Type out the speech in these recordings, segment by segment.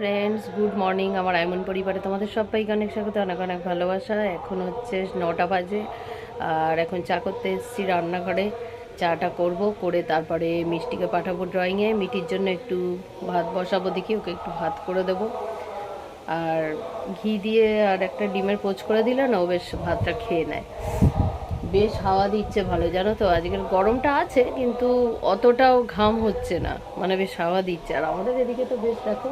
Friends good morning আমার আইমন পরিবারে তোমাদের সবাইকে অনেক স্বাগত, অনেক অনেক ভালোবাসা। এখন হচ্ছে নটা বাজে, আর এখন চা করতে এসেছি রান্নাঘরে। চাটা করব, করে তারপরে মিষ্টিকে পাঠাবো ড্রয়িংয়ে মিটির জন্য একটু ভাত বসাবো দেখি, ওকে একটু ভাত করে দেবো। আর ঘি দিয়ে আর একটা ডিমের পোচ করে দিলে না, ও বেশ ভাতটা খেয়ে নেয়। বেশ হাওয়া দিচ্ছে ভালো, জানো তো? আজকের গরমটা আছে, কিন্তু অতটাও ঘাম হচ্ছে না। মানে বেশ হাওয়া দিচ্ছে। আর আমাদের এদিকে তো বেশ দেখো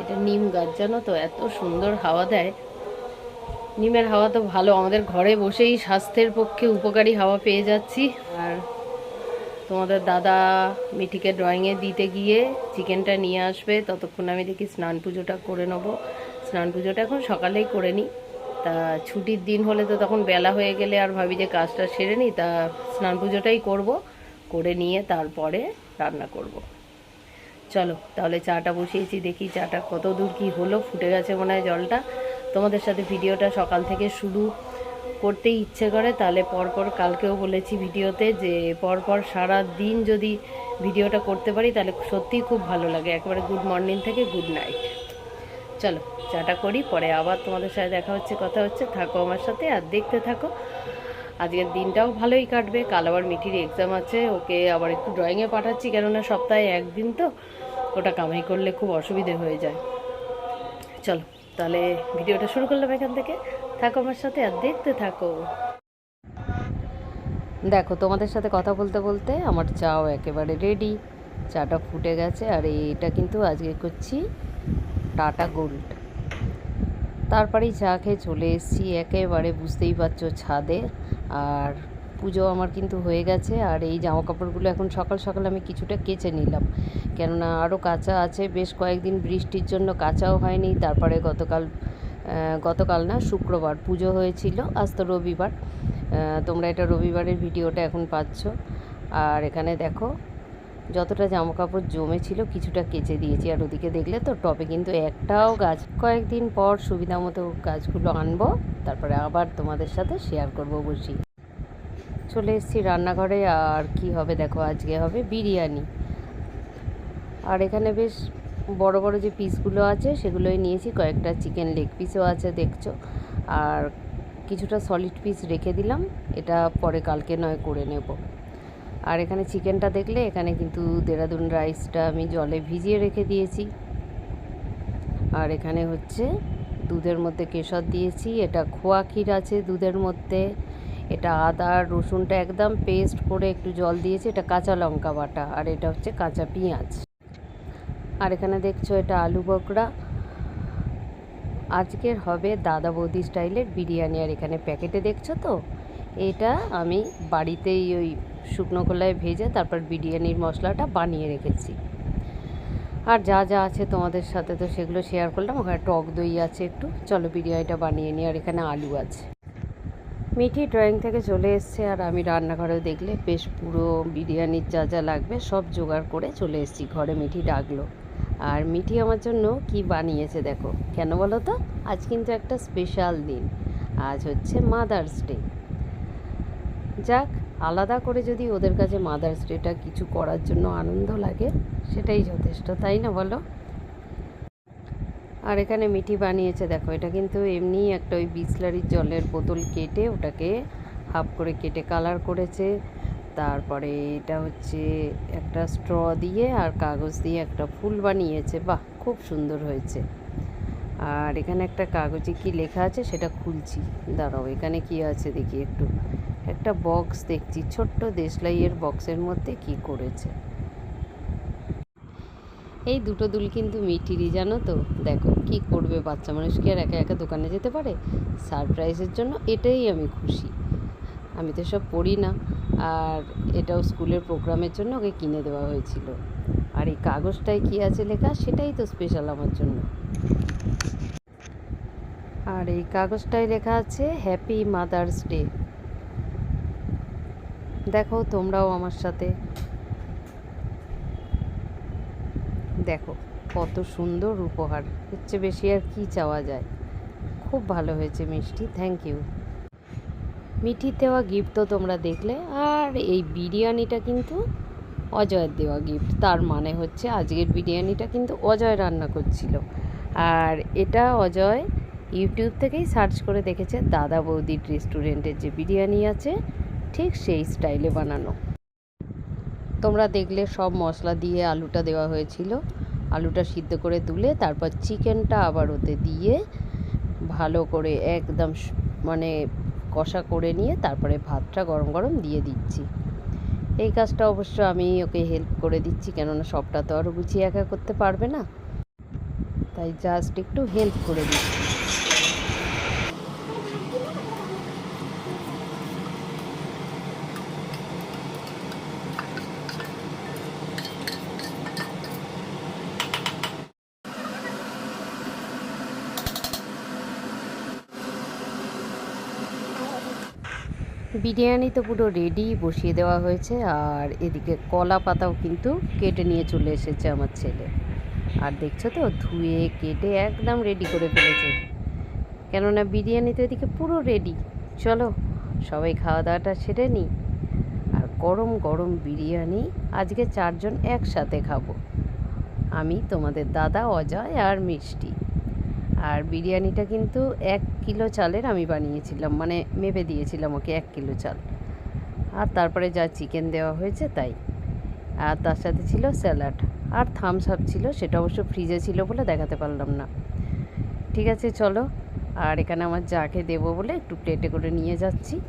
এটা নিম গাছ, জানো তো? এত সুন্দর হাওয়া দেয়। নিমের হাওয়া তো ভালো। আমাদের ঘরে বসেই স্বাস্থ্যের পক্ষে উপকারী হাওয়া পেয়ে যাচ্ছি। আর তোমাদের দাদা মিঠিকে ড্রয়িংয়ে দিতে গিয়ে চিকেনটা নিয়ে আসবে। ততক্ষণ আমি দেখি স্নান পুজোটা করে নেব। স্নান পুজোটা এখন সকালেই করে নিই। তা ছুটির দিন হলে তো তখন বেলা হয়ে গেলে আর ভাবি যে কাজটা সেরে নিই। তা স্নান পুজোটাই করব। করে নিয়ে তারপরে রান্না করব। চলো, তাহলে চাটা বসিয়েছি, দেখি চাটা কত দূর কি হলো, ফুটে গেছে মনে হয় জলটা। তোমাদের সাথে ভিডিওটা সকাল থেকে শুরু করতেই ইচ্ছে করে, তাহলে পরপর কালকেও বলেছি ভিডিওতে যে পরপর সারা দিন যদি ভিডিওটা করতে পারি, তাহলে সত্যিই খুব ভালো লাগে। একেবারে গুড মর্নিং থেকে গুড নাইট চলো, চাটা করি, পরে আবার তোমাদের সাথে দেখা হচ্ছে, কথা হচ্ছে, থাকো আমার সাথে, আর দেখতে থাকো। আজকের দিনটাও ভালোই কাটবে, কাল আবার মিঠির এক্সাম আছে, ওকে আবার একটু ড্রয়িংয়ে পাঠাচ্ছি, কেননা সপ্তাহে একদিন তো, ওটা কামাই করলে খুব অসুবিধে হয়ে যায়। চলো, তাহলে ভিডিওটা শুরু করলাম এখান থেকে। থাকো আমার সাথে আর দেখতে থাকো। দেখো, তোমাদের সাথে কথা বলতে বলতে আমার চাও একেবারে রেডি চাটা ফুটে গেছে, আর এটা কিন্তু আজকে করছি টাটা গোল্ড। তারপরেই চা খেয়ে চলে এসেছি। একেবারে বুঝতেই পারছ ছাদে। আর পুজো আমার কিন্তু হয়ে গেছে। আর এই জামা কাপড়গুলো এখন সকাল সকাল আমি কিছুটা কেচে নিলাম। কেননা আরও কাঁচা আছে। বেশ কয়েকদিন বৃষ্টির জন্য কাঁচাও হয়নি। তারপরে গতকাল গতকাল না, শুক্রবার পুজো হয়েছিল। আজ তো রবিবার। তোমরা এটা রবিবারের ভিডিওটা এখন পাচ্ছ। আর এখানে দেখো যতটা জামা কাপড় জমেছিল কিছুটা কেচে দিয়েছি। আর ওদিকে দেখলে তো টপে কিন্তু একটাও গাছ। কয়েকদিন পর সুবিধা মতো গাছগুলো আনব, তারপরে আবার তোমাদের সাথে শেয়ার করব বসি। চলে এসেছি রান্নাঘরে, আর কি হবে দেখো, আজকে হবে বিরিয়ানি। আর এখানে বেশ বড় বড় যে পিসগুলো আছে, সেগুলোই নিয়েছি। কয়েকটা চিকেন লেগ পিসও আছে, দেখছ। আর কিছুটা সলিড পিস রেখে দিলাম। এটা পরে কালকে নয় করে নেব। আর এখানে চিকেনটা দেখলে এখানে কিন্তু দেরাদুন রাইসটা আমি জলে ভিজিয়ে রেখে দিয়েছি। আর এখানে হচ্ছে দুধের মধ্যে কেশর দিয়েছি, এটা খোয়া ক্ষীর আছে দুধের মধ্যে, এটা আদা রসুনটা একদম পেস্ট করে একটু জল দিয়েছি, এটা কাঁচা লঙ্কা বাটা আর এটা হচ্ছে কাঁচা পেঁয়াজ। আর এখানে দেখছ এটা আলু বকরা। আজকের হবে দাদা বৌদি স্টাইলের বিরিয়ানি, আর এখানে প্যাকেটে দেখছ তো? এটা আমি বাড়িতেই ওই শুকনো খোলায় ভেজে তারপর বিরিয়ানির মশলাটা বানিয়ে রেখেছি। আর যা যা আছে তোমাদের সাথে তো সেগুলো শেয়ার করলাম, ওখানে টক দই আছে একটু। চলো বিরিয়ানিটা বানিয়ে নিই, আর এখানে আলু আছে। মিঠি ড্রয়িং থেকে চলে এসছে, আর আমি রান্নাঘরেও দেখলে বেশ পুরো বিরিয়ানির যা যা লাগবে সব জোগাড় করে চলে এসেছি, ঘরে মিঠি ডাকলো। আর মিঠি আমার জন্য কি বানিয়েছে দেখো, কেন বলো তো? আজ কিন্তু একটা স্পেশাল দিন, আজ হচ্ছে মাদার্স ডে যাক আলাদা করে যদি ওদের কাছে মাদার্স ডেটা কিছু করার জন্য আনন্দ লাগে, সেটাই যথেষ্ট, তাই না বলো? আর এখানে মিঠি বানিয়েছে, দেখো, এটা কিন্তু এমনি একটা ওই বিসলারির জলের বোতল কেটে ওটাকে হাফ করে কেটে কালার করেছে। তারপরে এটা হচ্ছে একটা স্ট্র দিয়ে আর কাগজ দিয়ে একটা ফুল বানিয়েছে, বাহ, খুব সুন্দর হয়েছে। আর এখানে একটা কাগজে কি লেখা আছে সেটা খুলছি, দাঁড়াও, এখানে কি আছে দেখি একটু। একটা বক্স দেখছি, ছোট্ট দেশলাইয়ের বক্সের মধ্যে কি করেছে? এই দুটো দুল কিন্তু মিঠিরই জানো তো? দেখো, কি করবে বাচ্চা মানুষ? কি আর একা একা দোকানে যেতে পারে? সারপ্রাইজের জন্য এটাই আমি খুশি। আমি তো সব পড়ি না। আর এটাও স্কুলের প্রোগ্রামের জন্য ওকে কিনে দেওয়া হয়েছিল। আর এই কাগজটায় কী আছে লেখা, সেটাই তো স্পেশাল আমার জন্য। আর এই কাগজটায় লেখা আছে হ্যাপি মাদার্স ডে দেখো তোমরাও আমার সাথে। দেখো কত সুন্দর উপহার। হচ্ছে বেশি আর কি চাওয়া যায়? খুব ভালো হয়েছে মিষ্টি থ্যাংক ইউ মিঠির দেওয়া গিফট তো তোমরা দেখলে, আর এই বিরিয়ানিটা কিন্তু অজয়ের দেওয়া গিফট তার মানে হচ্ছে আজকের বিরিয়ানিটা কিন্তু অজয় রান্না করছিল। আর এটা অজয় ইউটিউব থেকেই সার্চ করে দেখেছে দাদা বৌদির রেস্টুরেন্টের যে বিরিয়ানি আছে ঠিক সেই স্টাইলে বানানো। তোমরা দেখলে সব মশলা দিয়ে আলুটা দেওয়া হয়েছিল। আলুটা সিদ্ধ করে তুলে তারপর চিকেনটা আবার ওতে দিয়ে ভালো করে একদম মানে কষা করে নিয়ে তারপরে ভাতটা গরম গরম দিয়ে দিচ্ছি। এই কাজটা অবশ্য আমি ওকে হেল্প করে দিচ্ছি, কেননা সবটা তো আরও গুছিয়ে একা করতে পারবে না। তাই জাস্ট একটু হেল্প করে দিচ্ছি। বিরিয়ানি তো পুরো রেডি বসিয়ে দেওয়া হয়েছে, আর এদিকে কলা পাতাও কিন্তু কেটে নিয়ে চলে এসেছে আমার ছেলে। আর দেখছ তো, ধুয়ে কেটে একদম রেডি করে ফেলেছে। কেননা বিরিয়ানি তো এদিকে পুরো রেডি চলো, সবাই খাওয়া দাওয়াটা সেরে নিই। আর গরম গরম বিরিয়ানি, আজকে চারজন একসাথে খাব। আমি, তোমাদের দাদা, অজয় আর মিষ্টি। আর বিরিয়ানিটা কিন্তু এক কিলো চালের আমি বানিয়েছিলাম মানে মেপে দিয়েছিলাম ওকে এক কিলো চাল। আর তারপরে যা চিকেন দেওয়া হয়েছে তাই। আর তার সাথে ছিল স্যালাড। আর থামস আপ ছিল, সেটা অবশ্য ফ্রিজে ছিল বলে দেখাতে পারলাম না। ঠিক আছে, চলো। আর এখানে আমার যাকে দেবো বলে একটু প্লেটে করে নিয়ে যাচ্ছি।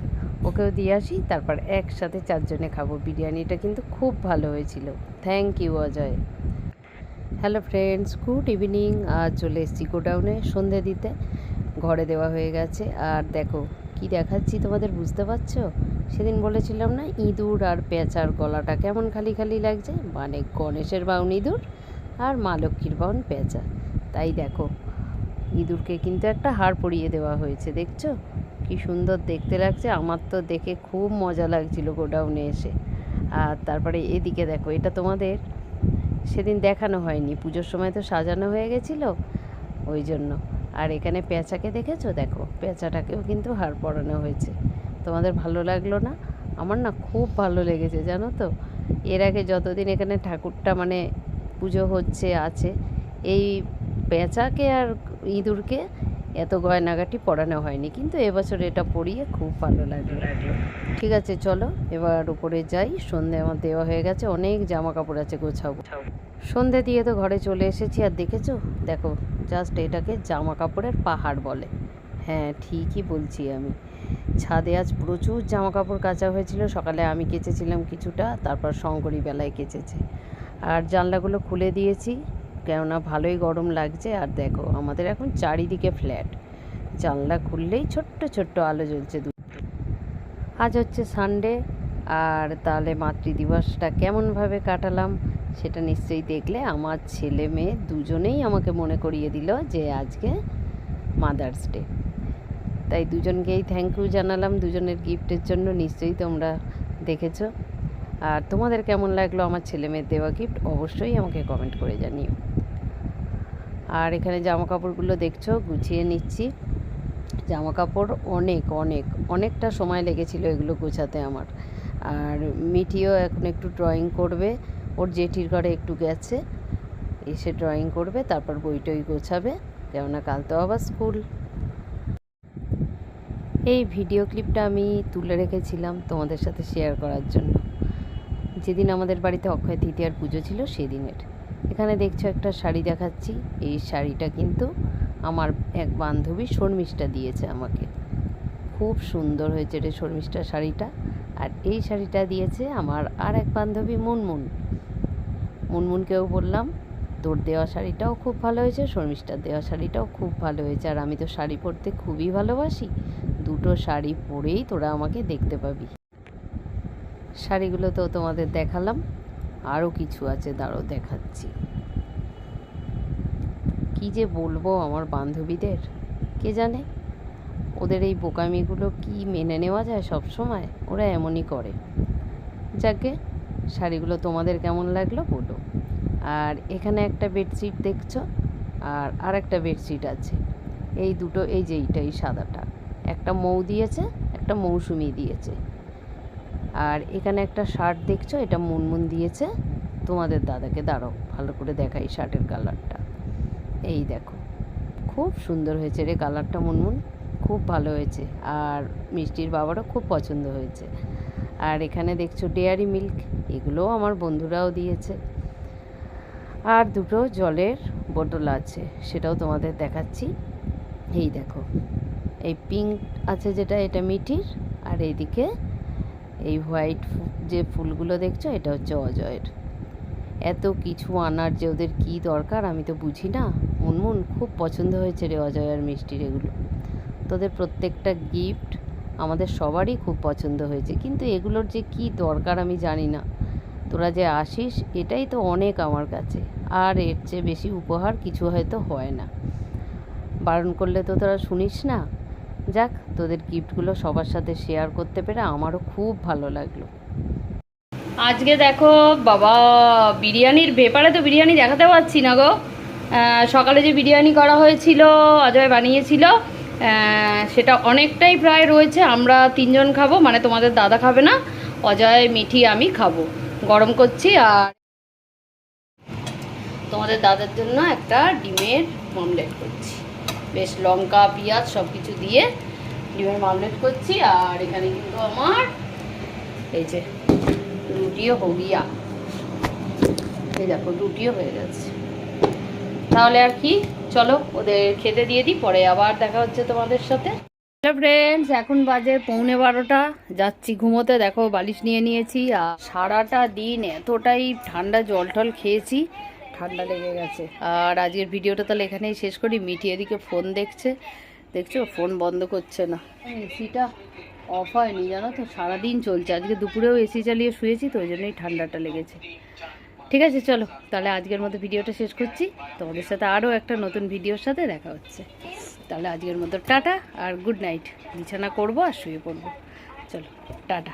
ওকেও দিয়ে আসি, তারপর একসাথে চারজনে খাব। বিরিয়ানিটা কিন্তু খুব ভালো হয়েছিল। Thank you Ajay. Hello friends, good evening. আর চলে এসেছি গোডাউনে সন্ধে দিতে। ঘরে দেওয়া হয়ে গেছে। আর দেখো, কি দেখাচ্ছি তোমাদের বুঝতে পারছ? সেদিন বলেছিলাম না, ইঁদুর আর পেঁচার গলাটা কেমন খালি খালি লাগছে? মানে গণেশের বাউন ইঁদুর আর মা লক্ষ্মীর বাউন পেঁচা। তাই দেখো, ইঁদুরকে কিন্তু একটা হাড় পরিয়ে দেওয়া হয়েছে, দেখছ? কি সুন্দর দেখতে লাগছে। আমার তো দেখে খুব মজা লাগছিল গোডাউনে এসে। আর তারপরে এদিকে দেখো, এটা তোমাদের সেদিন দেখানো হয়নি। পুজোর সময় তো সাজানো হয়ে গেছিল, ওই জন্য। আর এখানে পেঁচাকে দেখেছ? দেখো, পেঁচাটাকেও কিন্তু হার পরানো হয়েছে। তোমাদের ভালো লাগল না? আমার না খুব ভালো লেগেছে, জানো তো? এর আগে যতদিন এখানে ঠাকুরটা মানে পুজো হচ্ছে, আছে, এই পেঁচাকে আর ইঁদুরকে এত গয়নাগাটি পরানো হয়নি, কিন্তু এবছর এটা পরিয়ে খুব ভালো লাগল। ঠিক আছে, চলো, এবার উপরে যাই, সন্ধে আমার দেওয়া হয়ে গেছে, অনেক জামা কাপড় আছে গোছাবো। সন্ধে দিয়ে তো ঘরে চলে এসেছি, আর দেখেছ? দেখো জাস্ট এটাকে জামা কাপড়ের পাহাড় বলে। হ্যাঁ ঠিকই বলছি আমি। ছাদে আজ প্রচুর জামা কাপড় কাচা হয়েছিল, সকালে আমি কেচেছিলাম কিছুটা, তারপর শঙ্করী বেলায় কেচেছে। আর জানলাগুলো খুলে দিয়েছি কেননা ভালোই গরম লাগছে। আর দেখো, আমাদের এখন চারিদিকে ফ্ল্যাট। জানলা খুললেই ছোট্ট ছোট্ট আলো জ্বলছে আজ হচ্ছে সানডে, আর তাহলে মাতৃদিবসটা কেমনভাবে কাটালাম সেটা নিশ্চয়ই দেখলে আমার ছেলে মেয়ে দুজনেই আমাকে মনে করিয়ে দিল যে আজকে মাদার্স ডে তাই দুজনকেই থ্যাংক ইউ জানালাম। দুজনের গিফটের জন্য নিশ্চয়ই তোমরা দেখেছ। আর তোমাদের কেমন লাগল আমার ছেলে মেয়ের দেওয়া গিফট অবশ্যই আমাকে কমেন্ট করে জানিও। আর এখানে জামা কাপড়গুলো দেখছ, গুছিয়ে নিচ্ছি। জামা কাপড় অনেক অনেক, অনেকটা সময় লেগেছিল এগুলো গোছাতে আমার। আর মিঠিও এখন একটু ড্রয়িং করবে, ওর জেঠির ঘরে একটু গেছে, এসে ড্রয়িং করবে, তারপর বই টই গোছাবে, কেননা কাল তো আবার স্কুল এই ভিডিও ক্লিপটা আমি তুলে রেখেছিলাম তোমাদের সাথে শেয়ার করার জন্য। যেদিন আমাদের বাড়িতে অক্ষয় তৃতীয়ার পুজো ছিল, সেদিনের। এখানে দেখছ একটা শাড়ি দেখাচ্ছি। এই শাড়িটা কিন্তু আমার এক বান্ধবী শর্মিষ্ঠা দিয়েছে আমাকে। খুব সুন্দর হয়েছে রে শর্মিষ্ঠা শাড়িটা। আর এই শাড়িটা দিয়েছে আমার আর এক বান্ধবী মুনমুন। মুনমুনকেও বললাম, তোর দেওয়া শাড়িটাও খুব ভালো হয়েছে, শর্মিষ্ঠার দেওয়া শাড়িটাও খুব ভালো হয়েছে। আর আমি তো শাড়ি পরতে খুবই ভালোবাসি। দুটো শাড়ি পরেই তোরা আমাকে দেখতে পাবি। শাড়িগুলো তো তোমাদের দেখালাম। আরও কিছু আছে, দাঁড়ো দেখাচ্ছি। কি যে বলব আমার বান্ধবীদের, কে জানে? ওদের এই বোকামিগুলো কি মেনে নেওয়া যায় সব সময়? ওরা এমনই করে। যাকে শাড়িগুলো তোমাদের কেমন লাগল বলো। আর এখানে একটা বেডশিট দেখছ? আর আর একটা বেডশিট আছে। এই দুটো, এই যে এইটা, এই সাদাটা। একটা মৌ দিয়েছে, একটা মৌসুমি দিয়েছে। আর এখানে একটা শার্ট দেখছ? এটা মুনমুন দিয়েছে। তোমাদের দাদাকে দাঁড়াও, ভালো করে দেখাই শার্টের কালারটা এই দেখো, খুব সুন্দর হয়েছে রে কালারটা মুনমুন। খুব ভালো হয়েছে। আর মিষ্টির বাবারও খুব পছন্দ হয়েছে। আর এখানে দেখছ ডেয়ারি মিল্ক এগুলোও আমার বন্ধুরাও দিয়েছে। আর দুটো জলের বোতল আছে, সেটাও তোমাদের দেখাচ্ছি। এই দেখো, এই পিঙ্ক আছে যেটা, এটা মিঠির। আর এইদিকে এই হোয়াইট যে ফুলগুলো দেখছ, এটা হচ্ছে অজয়ের। এত কিছু আনার যে ওদের কী দরকার আমি তো বুঝি না। মুনমুন, খুব পছন্দ হয়েছে রে অজয় আর মিষ্টির এগুলো। তোদের প্রত্যেকটা গিফট আমাদের সবারই খুব পছন্দ হয়েছে। কিন্তু এগুলোর যে কী দরকার আমি জানি না। তোরা যে আসিস, এটাই তো অনেক আমার কাছে। আর এর চেয়ে বেশি উপহার কিছু হয়তো হয় না। বারণ করলে তো তোরা শুনিস না। যাক, তোদের গিফটগুলো সবার সাথে শেয়ার করতে পেরে আমারও খুব ভালো লাগল। আজকে দেখো, বাবা, বিরিয়ানির ব্যাপারে তো বিরিয়ানি দেখাতে পারছি না গো। সকালে যে বিরিয়ানি করা হয়েছিল, অজয় বানিয়েছিল সেটা অনেকটাই প্রায় রয়েছে, আমরা তিনজন খাব মানে তোমাদের দাদা খাবে না, অজয়, মিঠি, আমি খাব। গরম করছি আর তোমাদের দাদার জন্য একটা ডিমের মমলেট করছি। বেশ লঙ্কা, পেঁয়াজ সব কিছু দিয়ে ডিমের মামলেট করছি, আর এখানে কিন্তু আমার এই যে রুটিও হগিয়া এই দেখো, রুটিও হয়ে গেছে। তাহলে আর কি, চলো ওদের খেতে দিয়ে দিই, পরে আবার দেখা হচ্ছে তোমাদের সাথে। হ্যালো ফ্রেন্ডস এখন বাজে পৌনে বারোটা, যাচ্ছি ঘুমোতে, দেখো বালিশ নিয়ে নিয়েছি, আর সারাটা দিন এতটাই ঠান্ডা জল টল খেয়েছি। ঠান্ডা লেগে গেছে। আর আজকের ভিডিওটা তাহলে এখানেই শেষ করি। মিটি এদিকে ফোন দেখছে। দেখছ? ফোন বন্ধ করছে না। এসিটা অফ হয়নি, জানো তো? সারাদিন চলছে। আজকে দুপুরেও এসি চালিয়ে শুয়েছি তো, ওই জন্যই ঠান্ডাটা লেগেছে। ঠিক আছে, চলো। তাহলে আজকের মতো ভিডিওটা শেষ করছি। তোমাদের সাথে আরও একটা নতুন ভিডিওর সাথে দেখা হচ্ছে। তাহলে আজকের মতো টাটা, আর গুড নাইট বিছানা করব আর শুয়ে পড়ব। চলো, টাটা।